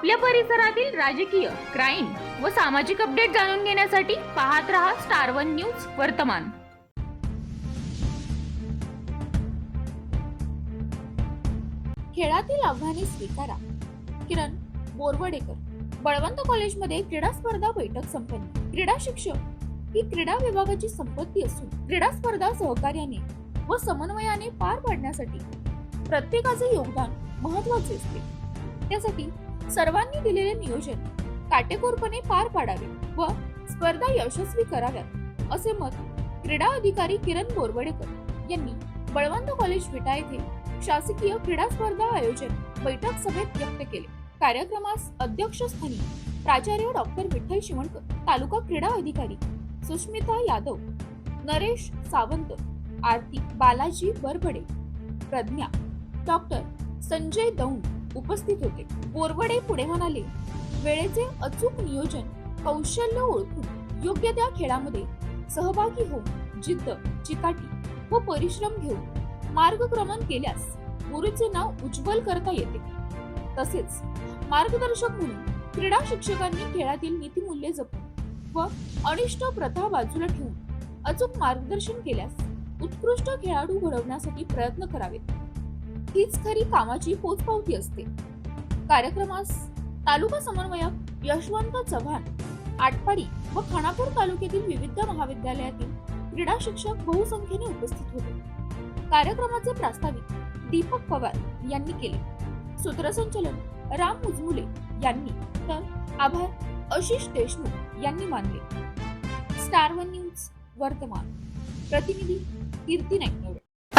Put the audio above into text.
आपल्या परिसरातील राजकीय क्राईम व सामाजिक अपडेट जाणून घेण्यासाठी पाहत रहा स्टार वन न्यूज वर्तमान. खेळातील आव्हाने स्वीकारा. किरण बोरवडेकर बळवंत कॉलेजमध्ये क्रीडा स्पर्धा बैठक संपन्न. क्रीडा शिक्षक ही क्रीडा विभागाची संपत्ती असून क्रीडा स्पर्धा सहकार्याने व समन्वयाने पार पाडण्यासाठी प्रत्येकाचे योगदान महत्त्वाचे असते. त्यासाठी सर्वांनी दिलेले नियोजन काटेकोरपणे पार पाडावे व स्पर्धा यशस्वी कराव्यात असे मत क्रीडा अधिकारी किरण बोरवडेकर यांनी बळवंत कॉलेज विटा येथे शासकीय क्रीडा स्पर्धा आयोजन बैठक सभेत व्यक्त केले. कार्यक्रमास अध्यक्षस्थानी प्राचार्य डॉक्टर विठ्ठल शिवणकर तालुका क्रीडा अधिकारी सुष्मिता यादव नरेश सावंत आरती बालाजी बरबडे प्रज्ञा डॉक्टर संजय दौंड उपस्थित होते. बोरवडे पुढे म्हणाले वेळेचे अचूक नियोजन कौशल्य ओळखून योग्य त्या खेळामध्ये सहभागी होऊन जिद्द चिकाटी व परिश्रम घेऊन मार्गक्रमण केल्यास गुरुचे नाव उज्ज्वल करता येते. तसेच मार्गदर्शक म्हणून क्रीडा शिक्षकांनी खेळातील नीतिमूल्ये जपून व अनिष्ट प्रथा बाजूला ठेवून अचूक मार्गदर्शन केल्यास उत्कृष्ट खेळाडू घडवण्यासाठी प्रयत्न करावेत. हीच खरी कामाची पोचपावती असते. कार्यक्रमास तालुका समन्वयक यशवंत चव्हाण आटपाडी व खानापूर तालुक्यातील विविध महाविद्यालयातील क्रीडा शिक्षक बहुसंख्येने उपस्थित होते. कार्यक्रमाचे प्रास्ताविक दीपक पवार यांनी केले. सूत्रसंचलन राम मुजमुले यांनी तर आभार आशिष देशमुख यांनी मानले. स्टार वन न्यूज वर्तमान. प्रतिनिधी कीर्ती नाईकनवरे